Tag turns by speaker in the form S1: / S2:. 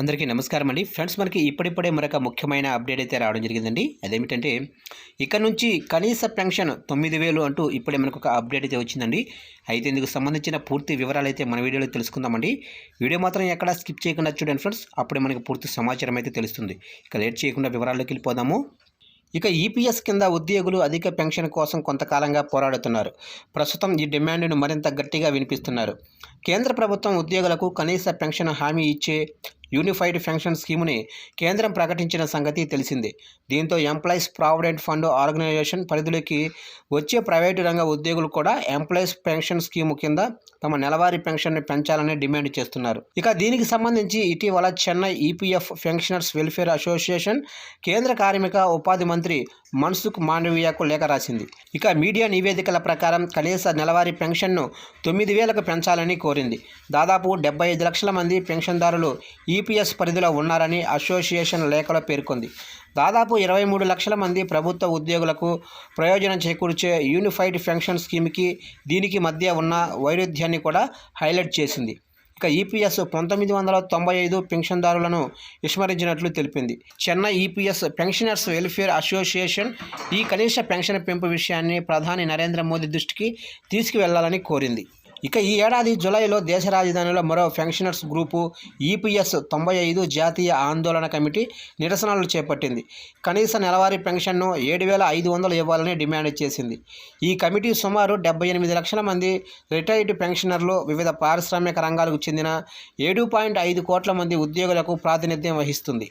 S1: అందరికీ నమస్కారం అండి. ఫ్రెండ్స్ మనకి ఇప్పుడిప్పుడే మరొక ముఖ్యమైన అప్డేట్ అయితే రావడం జరిగిందండి. అదేమిటంటే ఇక్కడ నుంచి కనీస పెన్షన్ తొమ్మిది వేలు అంటూ ఇప్పుడే మనకు ఒక అప్డేట్ అయితే వచ్చిందండి. అయితే ఇందుకు సంబంధించిన పూర్తి వివరాలు అయితే మన వీడియోలో తెలుసుకుందామండి. వీడియో మాత్రం ఎక్కడ స్కిప్ చేయకుండా చూడండి ఫ్రెండ్స్. అప్పుడే మనకి పూర్తి సమాచారం అయితే తెలుస్తుంది. ఇక లేట్ చేయకుండా వివరాల్లోకి వెళ్ళిపోదాము. ఇక ఈపీఎస్ కింద ఉద్యోగులు అధిక పెన్షన్ కోసం కొంతకాలంగా పోరాడుతున్నారు. ప్రస్తుతం ఈ డిమాండ్ను మరింత గట్టిగా వినిపిస్తున్నారు. కేంద్ర ప్రభుత్వం ఉద్యోగులకు కనీస పెన్షన్ హామీ ఇచ్చే యూనిఫైడ్ పెన్షన్ స్కీముని కేంద్రం ప్రకటించిన సంగతి తెలిసిందే. దీంతో ఎంప్లాయీస్ ప్రావిడెంట్ ఫండ్ ఆర్గనైజేషన్ పరిధిలోకి వచ్చే ప్రైవేటు రంగ ఉద్యోగులు కూడా ఎంప్లాయీస్ పెన్షన్ స్కీము కింద తమ నెలవారీ పెన్షన్ని పెంచాలని డిమాండ్ చేస్తున్నారు. ఇక దీనికి సంబంధించి ఇటీవల Chennai EPF pensioners welfare association కేంద్ర కార్మిక ఉపాధి మంత్రి మన్సుఖ్ మాండవీయకు లేఖ రాసింది. ఇక మీడియా నివేదికల ప్రకారం కనీస నెలవారీ పెన్షన్ను తొమ్మిది వేలకు పెంచాలని కోరింది. దాదాపు డెబ్బై ఐదు లక్షల మంది పెన్షన్దారులు ఈ ఈపీఎస్ పరిధిలో ఉన్నారని అసోసియేషన్ లేఖలో పేర్కొంది. దాదాపు ఇరవై మూడు లక్షల మంది ప్రభుత్వ ఉద్యోగులకు ప్రయోజనం చేకూర్చే యూనిఫైడ్ పెన్షన్ స్కీమ్కి దీనికి మధ్య ఉన్న వైరుధ్యాన్ని కూడా హైలైట్ చేసింది. ఇక ఈపీఎస్ పంతొమ్మిది వందల తొంభై ఐదు పెన్షన్దారులను విస్మరించినట్లు తెలిపింది. Chennai EPS pensioners welfare association ఈ కనీస పెన్షన్ పెంపు విషయాన్ని ప్రధాని నరేంద్ర మోదీ దృష్టికి తీసుకువెళ్ళాలని కోరింది. ఇక ఈ ఏడాది జూలైలో దేశ రాజధానిలో మరో పెన్షనర్స్ గ్రూపు ఈపీఎస్ తొంభై ఐదు జాతీయ ఆందోళన కమిటీ నిరసనలు చేపట్టింది. కనీస నెలవారీ పెన్షన్ను ఏడు వేల ఐదు వందలు ఇవ్వాలని డిమాండ్ చేసింది. ఈ కమిటీ సుమారు డెబ్బై ఎనిమిది లక్షల మంది రిటైర్డ్ పెన్షనర్లు వివిధ పారిశ్రామిక రంగాలకు చెందిన ఏడు పాయింట్ ఐదు కోట్ల మంది ఉద్యోగులకు ప్రాతినిధ్యం వహిస్తుంది.